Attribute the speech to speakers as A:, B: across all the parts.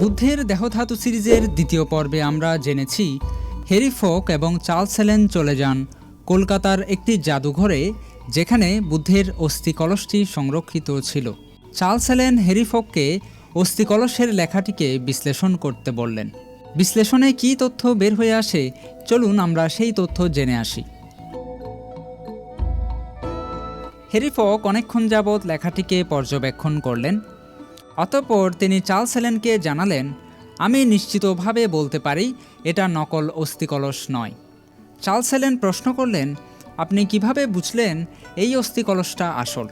A: বুদ্ধের দেহধাতু সিরিজের দ্বিতীয় পর্বে আমরা জেনেছি হ্যারি ফোক এবং চার্লস হেলেন চলে যান কলকাতার একটি জাদুঘরে, যেখানে বুদ্ধের অস্থি কলসটি সংরক্ষিত ছিল। চার্লস হেলেন হ্যারি ফোককে অস্থি কলসের লেখাটিকে বিশ্লেষণ করতে বললেন। বিশ্লেষণে কী তথ্য বের হয়ে আসে? চলুন আমরা সেই তথ্য জেনে আসি। হ্যারি ফক অনেকক্ষণ যাবৎ লেখাটিকে পর্যবেক্ষণ করলেন। অতঃপর তিনি চার্লস হেলেনকে জানালেন, আমি নিশ্চিতভাবে বলতে পারি, এটা নকল অস্থিকলস নয়। চার্লস হেলেন প্রশ্ন করলেন, আপনি কীভাবে বুঝলেন এই অস্থিকলসটা আসল?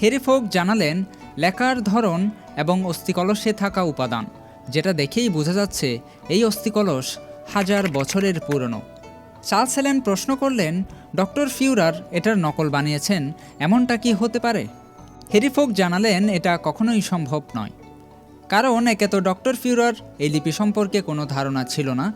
A: হ্যারি ফোক জানালেন লেখার ধরন এবং অস্থিকলসে থাকা উপাদান, যেটা দেখেই বোঝা যাচ্ছে এই অস্থিকলস হাজার বছরের পুরনো। চার্লস হেলেন প্রশ্ন করলেন, ডক্টর ফিউরার এটার নকল বানিয়েছেন, এমনটা কি হতে পারে? হেরিফোক জানালেন, এটা কখনোই সম্ভব নয়। কারণ একে তো ডক্টর ফিউরার এই লিপি সম্পর্কে কোনো ধারণা ছিল না।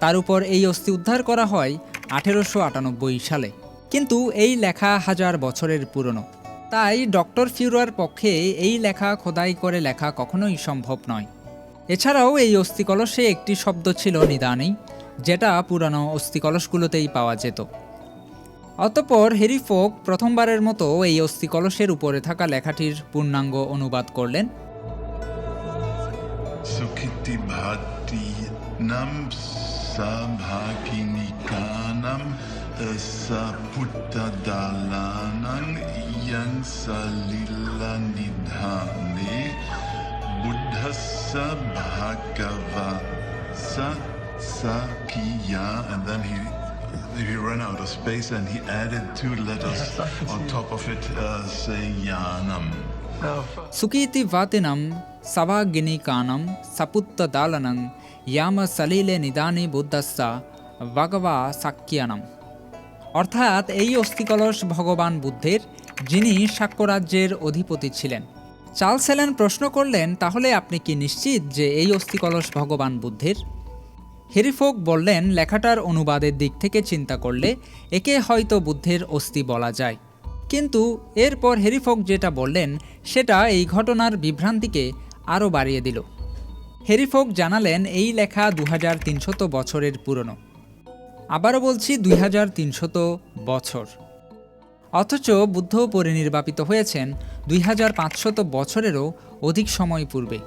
A: তার উপর এই অস্থি উদ্ধার করা হয় আঠেরোশো আটানব্বই সালে। কিন্তু এই লেখা হাজার বছরের পুরনো। তাই ডক্টর ফিউরার পক্ষে এই লেখা খোদাই করে লেখা কখনোই সম্ভব নয়। এছাড়াও এই অস্থিকলসে একটি শব্দ ছিল নিদানি যেটা পুরানো অস্থিকলসগুলোতেই পাওয়া যেত। অতঃপর হেরি ফোক প্রথমবারের মতো এই অস্থিকলসের উপরে থাকা লেখাটির পূর্ণাঙ্গ অনুবাদ করলেন।
B: Sukhiti bhati nam sabhakinikanam saputta he he ran out of space and he added two letters on top of it uh, saying yanam.
A: সুকীতি ভাতিনম সভাগিনী কানম সপুত্ত দালনং ইয়াম সলিলে নিদানি বুদ্ধস্সা ভগবা সাক্যানম অর্থাৎ এই অস্থিকলস ভগবান বুদ্ধের যিনি সাক্ষ্যরাজ্যের অধিপতি ছিলেন চার্লস হেলেন প্রশ্ন করলেন তাহলে আপনি কি নিশ্চিত যে এই অস্থিকলস ভগবান বুদ্ধের হেরিফোক বললেন, লেখাটার অনুবাদের দিক থেকে চিন্তা করলে একে হয়তো বুদ্ধের অস্থি বলা যায়। কিন্তু এরপর হেরিফোক যেটা বললেন, সেটা এই ঘটনার বিভ্রান্তিকে আরও বাড়িয়ে দিল। হেরিফোক জানালেন, এই লেখা দু হাজার বছরের পুরনো। আবারও বলছি দুই হাজার বছর। অথচ বুদ্ধ পরিনির্বাপিত হয়েছেন দুই হাজার বছরেরও অধিক সময় পূর্বে।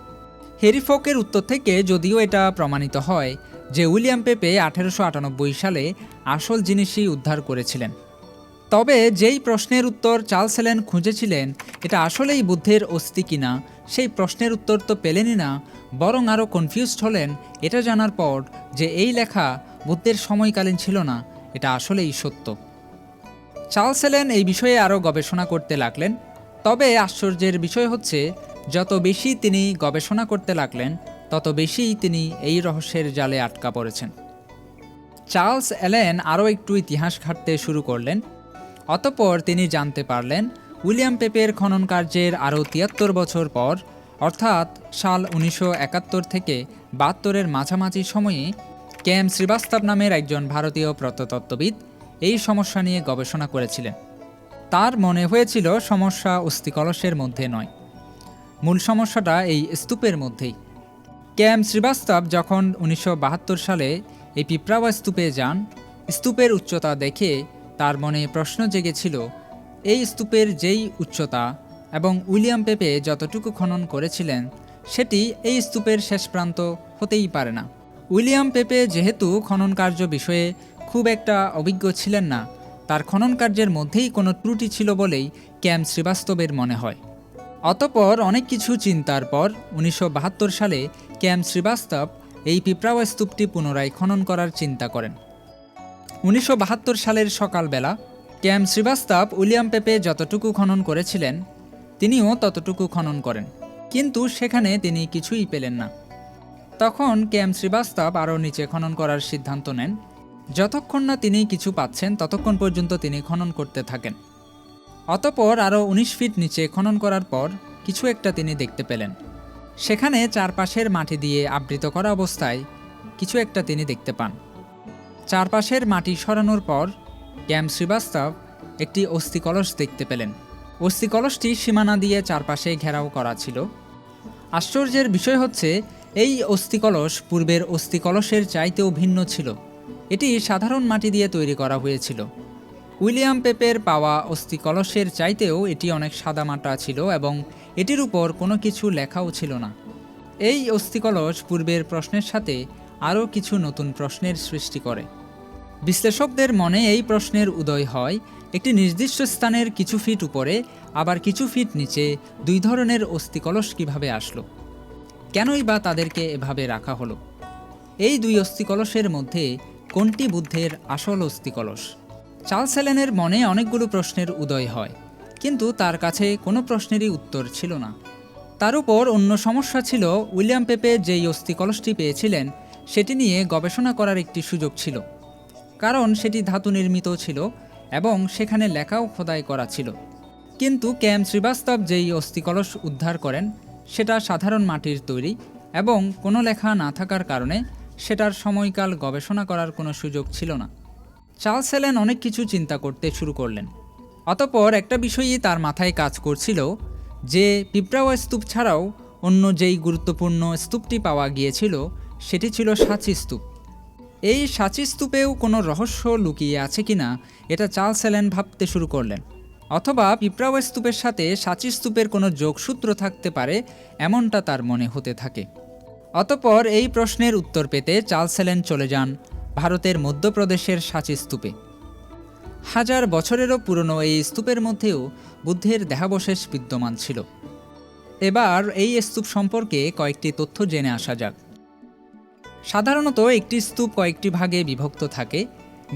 A: হেরিফোকের উত্তর থেকে যদিও এটা প্রমাণিত হয় যে উইলিয়াম পেপে আঠেরোশো আটানব্বই সালে আসল জিনিসই উদ্ধার করেছিলেন। তবে যেই প্রশ্নের উত্তর চার্লস হেলেন খুঁজেছিলেন, এটা আসলেই বুদ্ধের অস্থি কিনা, সেই প্রশ্নের উত্তর তো পেলেনই না, বরং আরও কনফিউজড হলেন এটা জানার পর যে এই লেখা বুদ্ধের সময়কালীন ছিল না, এটা আসলেই সত্য। চার্লস হেলেন এই বিষয়ে আরও গবেষণা করতে লাগলেন। তবে আশ্চর্যের বিষয় হচ্ছে, যত বেশি তিনি গবেষণা করতে লাগলেন তত বেশিই তিনি এই রহস্যের জালে আটকা পড়েছেন। চার্লস অ্যালেন আরও একটু ইতিহাস ঘাঁটতে শুরু করলেন। অতপর তিনি জানতে পারলেন, উইলিয়াম পেপের খনন কার্যের আরও তিয়াত্তর বছর পর, অর্থাৎ সাল উনিশশো একাত্তর থেকে বাহাত্তরের মাঝামাঝি সময়ে, ক্যাম শ্রীবাস্তব নামের একজন ভারতীয় প্রত্নতত্ত্ববিদ এই সমস্যা নিয়ে গবেষণা করেছিলেন। তার মনে হয়েছিল, সমস্যা অস্থিকলসের মধ্যে নয়। মূল সমস্যাটা এই স্তূপের মধ্যেই। ক্যাম শ্রীবাস্তব যখন উনিশশো বাহাত্তর সালে এই পিপ্রাওয়া স্তূপে যান, স্তূপের উচ্চতা দেখে তার মনে প্রশ্ন জেগেছিল, এই স্তূপের যেই উচ্চতা এবং উইলিয়াম পেপে যতটুকু খনন করেছিলেন, সেটি এই স্তূপের শেষ প্রান্ত হতেই পারে না। উইলিয়াম পেপে যেহেতু খনন কার্য বিষয়ে খুব একটা অভিজ্ঞ ছিলেন না, তার খনন কার্যের মধ্যেই কোনো ত্রুটি ছিল বলেই ক্যাম শ্রীবাস্তবের মনে হয়। অতপর অনেক কিছু চিন্তার পর উনিশশো বাহাত্তর সালে ক্যাম শ্রীবাস্তব এই পিপ্রাওয়া স্তূপটি পুনরায় খনন করার চিন্তা করেন। উনিশশো বাহাত্তর সালের সকালবেলা, ক্যাম শ্রীবাস্তব উইলিয়াম পেপে যতটুকু খনন করেছিলেন, তিনিও ততটুকু খনন করেন। কিন্তু সেখানে তিনি কিছুই পেলেন না। তখন ক্যাম শ্রীবাস্তব আরও নিচে খনন করার সিদ্ধান্ত নেন। যতক্ষণ না তিনি কিছু পাচ্ছেন, ততক্ষণ পর্যন্ত তিনি খনন করতে থাকেন। অতপর আরও উনিশ ফিট নিচে খনন করার পর কিছু একটা তিনি দেখতে পেলেন। সেখানে চারপাশের মাটি দিয়ে আবৃত করা অবস্থায় কিছু একটা তিনি দেখতে পান। চারপাশের মাটি সরানোর পর ক্যাম শ্রীবাস্তব একটি অস্থিকলস দেখতে পেলেন। অস্থিকলসটি সীমানা দিয়ে চারপাশে ঘেরাও করা ছিল। আশ্চর্যের বিষয় হচ্ছে, এই অস্থিকলস পূর্বের অস্থিকলসের চাইতেও ভিন্ন ছিল। এটি সাধারণ মাটি দিয়ে তৈরি করা হয়েছিল। উইলিয়াম পেপের পাওয়া অস্থিকলসের চাইতেও এটি অনেক সাদামাটা ছিল এবং এটির উপর কোনো কিছু লেখাও ছিল না। এই অস্থিকলস পূর্বের প্রশ্নের সাথে আরও কিছু নতুন প্রশ্নের সৃষ্টি করে। বিশ্লেষকদের মনে এই প্রশ্নের উদয় হয়, একটি নির্দিষ্ট স্থানের কিছু ফিট উপরে, আবার কিছু ফিট নিচে দুই ধরনের অস্থিকলস কীভাবে আসলো? কেনই বা তাদেরকে এভাবে রাখা হলো? এই দুই অস্থিকলসের মধ্যে কোনটি বুদ্ধের আসল অস্থিকলস চার্লস হেলেনের মনে অনেকগুলো প্রশ্নের উদয় হয়, কিন্তু তার কাছে কোনো প্রশ্নেরই উত্তর ছিল না। তার উপর অন্য সমস্যা ছিল, উইলিয়াম পেপে যেই অস্থিকলসটি পেয়েছিলেন, সেটি নিয়ে গবেষণা করার একটি সুযোগ ছিল। কারণ সেটি ধাতু নির্মিত ছিল এবং সেখানে লেখাও খোদাই করা ছিল। কিন্তু ক্যাম শ্রীবাস্তব যেই অস্থিকলস উদ্ধার করেন, সেটা সাধারণ মাটির তৈরি এবং কোনো লেখা না থাকার কারণে সেটার সময়কাল গবেষণা করার কোনো সুযোগ ছিল না। চার্লস হেলেন অনেক কিছু চিন্তা করতে শুরু করলেন। অতপর একটা বিষয়ই তার মাথায় কাজ করছিল যে পিঁপড়াও স্তূপ ছাড়াও অন্য যেই গুরুত্বপূর্ণ স্তূপটি পাওয়া গিয়েছিল, সেটি ছিল সাঁচি স্তূপ। এই সাঁচি স্তূপেও কোনো রহস্য লুকিয়ে আছে কিনা, এটা চার্লস হেলেন ভাবতে শুরু করলেন। অথবা পিঁপড়াও স্তূপের সাথে সাঁচি স্তূপের কোনো যোগসূত্র থাকতে পারে, এমনটা তার মনে হতে থাকে। অতপর এই প্রশ্নের উত্তর পেতে চার্লস হেলেন চলে যান ভারতের মধ্যপ্রদেশের সাঁচি স্তূপে। হাজার বছরেরও পুরনো এই স্তূপের মধ্যেও বুদ্ধের দেহাবশেষ বিদ্যমান ছিল। এবার এই স্তূপ সম্পর্কে কয়েকটি তথ্য জেনে আসা যাক। সাধারণত একটি স্তূপ কয়েকটি ভাগে বিভক্ত থাকে।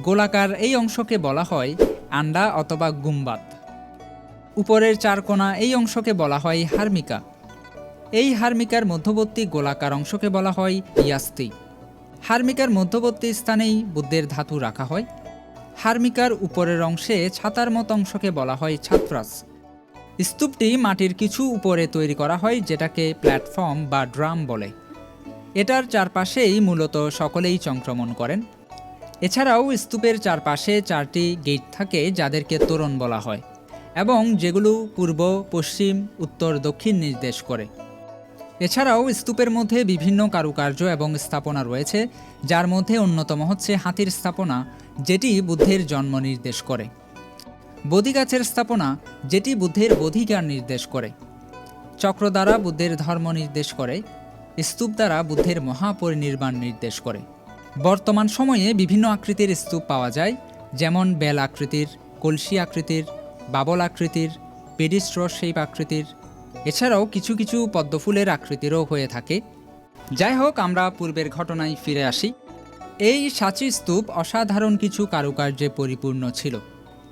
A: গোলাকার এই অংশকে বলা হয় আন্ডা অথবা গুম্বাত উপরের চার কোণা এই অংশকে বলা হয় হার্মিকা। এই হার্মিকার মধ্যবর্তী গোলাকার অংশকে বলা হয় ইয়াস্তি। হার্মিকার মধ্যবর্তী স্থানেই বুদ্ধের ধাতু রাখা হয়। হার্মিকার উপরের অংশে ছাতার মতো অংশকে বলা হয় ছাত্রাস। স্তূপটি মাটির কিছু উপরে তৈরি করা হয়, যেটাকে প্ল্যাটফর্ম বা ড্রাম বলে। এটার চারপাশেই মূলত সকলেই সংক্রমণ করেন। এছাড়াও স্তূপের চারপাশে চারটি গেট থাকে, যাদেরকে তোরণ বলা হয় এবং যেগুলো পূর্ব, পশ্চিম, উত্তর, দক্ষিণ নির্দেশ করে। এছাড়াও স্তূপের মধ্যে বিভিন্ন কারুকার্য এবং স্থাপনা রয়েছে, যার মধ্যে অন্যতম হচ্ছে হাতির স্থাপনা, যেটি বুদ্ধের জন্ম নির্দেশ করে। বোধি গাছের স্থাপনা, যেটি বুদ্ধের বোধিকার নির্দেশ করে। চক্র দ্বারা বুদ্ধের ধর্ম নির্দেশ করে, স্তূপ দ্বারা বুদ্ধের মহাপরিনির্বাণ নির্দেশ করে। বর্তমান সময়ে বিভিন্ন আকৃতির স্তূপ পাওয়া যায়, যেমন বেল আকৃতির, কলসি আকৃতির, বাবল আকৃতির পেডিস্ট্র শেপ আকৃতির এছাড়াও কিছু কিছু পদ্মফুলের আকৃতিরও হয়ে থাকে। যাই হোক, আমরা পূর্বের ঘটনায় ফিরে আসি। এই সাঁচি স্তূপ অসাধারণ কিছু কারুকার্যে পরিপূর্ণ ছিল।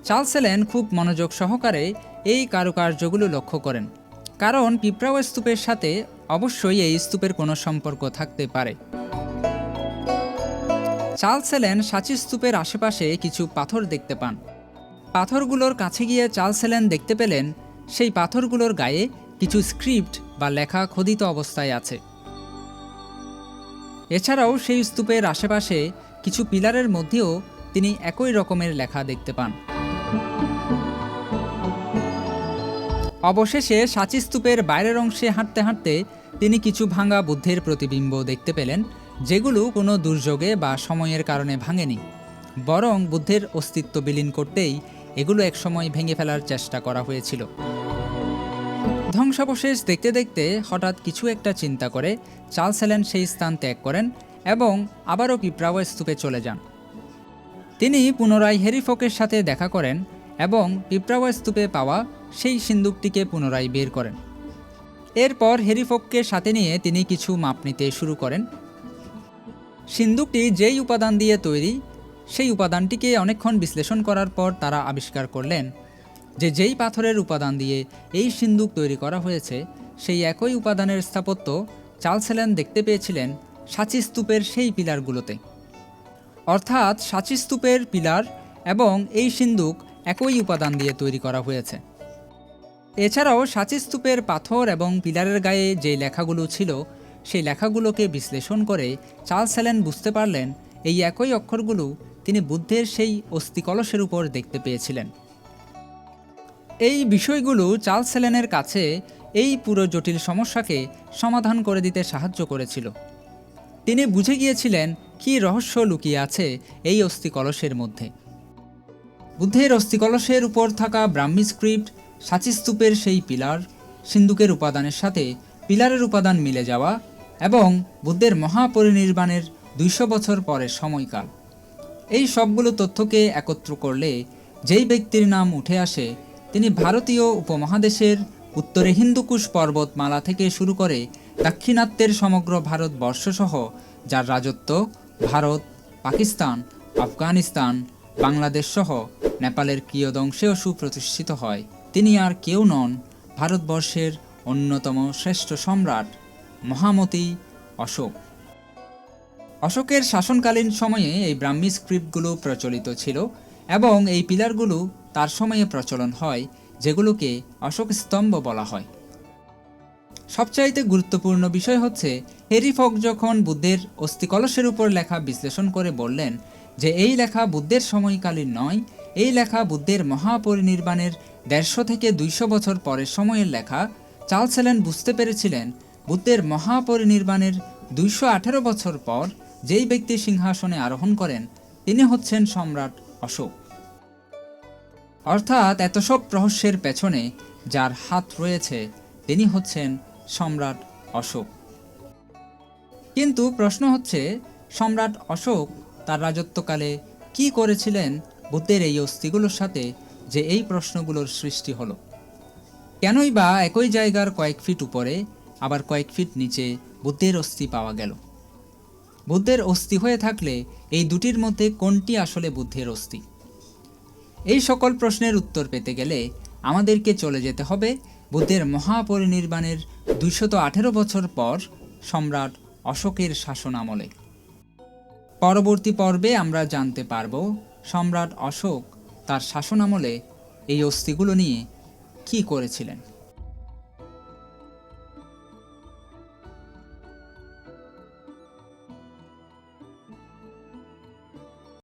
A: চার্লস হেলেন খুব মনোযোগ সহকারে এই কারুকার্যগুলো লক্ষ্য করেন। কারণ পিঁপড়াও স্তূপের সাথে অবশ্যই এই স্তূপের কোনো সম্পর্ক থাকতে পারে। চার্লস সাঁচি স্তূপের আশেপাশে কিছু পাথর দেখতে পান। পাথরগুলোর কাছে গিয়ে চার্লস দেখতে পেলেন, সেই পাথরগুলোর গায়ে কিছু স্ক্রিপ্ট বা লেখা খোদিত অবস্থায় আছে। এছাড়াও সেই স্তূপের আশেপাশে কিছু পিলারের মধ্যেও তিনি একই রকমের লেখা দেখতে পান। অবশেষে সাঁচি স্তূপের বাইরের অংশে হাঁটতে হাঁটতে তিনি কিছু ভাঙা বুদ্ধের প্রতিবিম্ব দেখতে পেলেন, যেগুলো কোনো দুর্যোগে বা সময়ের কারণে ভাঙেনি। বরং বুদ্ধের অস্তিত্ব বিলীন করতেই এগুলো একসময় ভেঙে ফেলার চেষ্টা করা হয়েছিল। ধ্বংসাবশেষ দেখতে দেখতে হঠাৎ কিছু একটা চিন্তা করে চার্লস হেলেন সেই স্থান ত্যাগ করেন এবং আবারও পিপ্রাওয়া স্তূপে চলে যান। তিনি পুনরায় হেরিফোকের সাথে দেখা করেন এবং পিপ্রাওয়া স্তূপে পাওয়া সেই সিন্দুকটিকে পুনরায় বের করেন। এরপর হেরিফোককে সাথে নিয়ে তিনি কিছু মাপ নিতে শুরু করেন। সিন্দুকটি যেই উপাদান দিয়ে তৈরি, সেই উপাদানটিকে অনেকক্ষণ বিশ্লেষণ করার পর তারা আবিষ্কার করলেন যে যেই পাথরের উপাদান দিয়ে এই সিন্দুক তৈরি করা হয়েছে, সেই একই উপাদানের স্থাপত্য চার্লস হেলেন দেখতে পেয়েছিলেন সাঁচি স্তূপের সেই পিলারগুলোতে। অর্থাৎ সাঁচি স্তূপের পিলার এবং এই সিন্দুক একই উপাদান দিয়ে তৈরি করা হয়েছে। এছাড়াও সাঁচি স্তূপের পাথর এবং পিলারের গায়ে যে লেখাগুলো ছিল, সেই লেখাগুলোকে বিশ্লেষণ করে চার্লস হেলেন বুঝতে পারলেন, এই একই অক্ষরগুলো তিনি বুদ্ধের সেই অস্থিকলসের উপর দেখতে পেয়েছিলেন। এই বিষয়গুলো চার্লস হেলেনের কাছে এই পুরো জটিল সমস্যাকে সমাধান করে দিতে সাহায্য করেছিল। তিনি বুঝে গিয়েছিলেন কী রহস্য লুকিয়ে আছে এই অস্থি কলসের মধ্যে। বুদ্ধের অস্থি কলসের উপর থাকা ব্রাহ্মী স্ক্রিপ্ট সাচিস্তূপের সেই পিলার, সিন্ধুকের উপাদানের সাথে পিলারের উপাদান মিলে যাওয়া এবং বুদ্ধের মহাপরিনির্বাণের দুইশো বছর পরের সময়কাল। এই সবগুলো তথ্যকে একত্র করলে যেই ব্যক্তির নাম উঠে আসে তিনি ভারতীয় উপমহাদেশের উত্তরে হিন্দুকুশ পর্বতমালা থেকে শুরু করে দাক্ষিণাত্যের সমগ্র ভারতবর্ষসহ, যার রাজত্ব ভারত, পাকিস্তান, আফগানিস্তান বাংলাদেশ সহ নেপালের কিয়দংশেও সুপ্রতিষ্ঠিত হয়। তিনি আর কেউ নন ভারতবর্ষের অন্যতম শ্রেষ্ঠ সম্রাট মহামতি অশোক। অশোকের শাসনকালীন সময়ে এই ব্রাহ্মী স্ক্রিপ্টগুলো প্রচলিত ছিল এবং এই পিলারগুলো তার সময়ে প্রচলন হয়, যেগুলোকে অশোক স্তম্ভ বলা হয়। সবচাইতে গুরুত্বপূর্ণ বিষয় হচ্ছে হেরি ফক যখন বুদ্ধের অস্থিকলসের উপর লেখা বিশ্লেষণ করে বললেন যে, এই লেখা বুদ্ধের সময়কালীন নয়, এই লেখা বুদ্ধের মহাপরিনির্বাণের দেড়শো থেকে দুইশো বছর পরের সময়ের লেখা চার্লস হেলেন বুঝতে পেরেছিলেন, বুদ্ধের মহাপরিনির্বাণের দুইশো আঠেরো বছর পর যেই ব্যক্তি সিংহাসনে আরোহণ করেন, তিনি হচ্ছেন সম্রাট অশোক। অর্থাৎ এত সব রহস্যের পেছনে যার হাত রয়েছে, তিনি হচ্ছেন সম্রাট অশোক। কিন্তু প্রশ্ন হচ্ছে, সম্রাট অশোক তার রাজত্বকালে কি করেছিলেন বুদ্ধের এই অস্থিগুলোর সাথে যে এই প্রশ্নগুলোর সৃষ্টি হলো? কেনই বা একই জায়গার কয়েক ফিট উপরে, আবার কয়েক ফিট নিচে বুদ্ধের অস্থি পাওয়া গেল? বুদ্ধের অস্থি হয়ে থাকলে এই দুটির মধ্যে কোনটি আসলে বুদ্ধের অস্থি? এই সকল প্রশ্নের উত্তর পেতে গেলে আমাদেরকে চলে যেতে হবে বুদ্ধের মহাপরিনির্বাণের দুইশত আঠেরো বছর পর সম্রাট অশোকের শাসন আমলে পরবর্তী পর্বে আমরা জানতে পারব সম্রাট অশোক তার শাসন আমলে এই অস্থিগুলো নিয়ে কি করেছিলেন।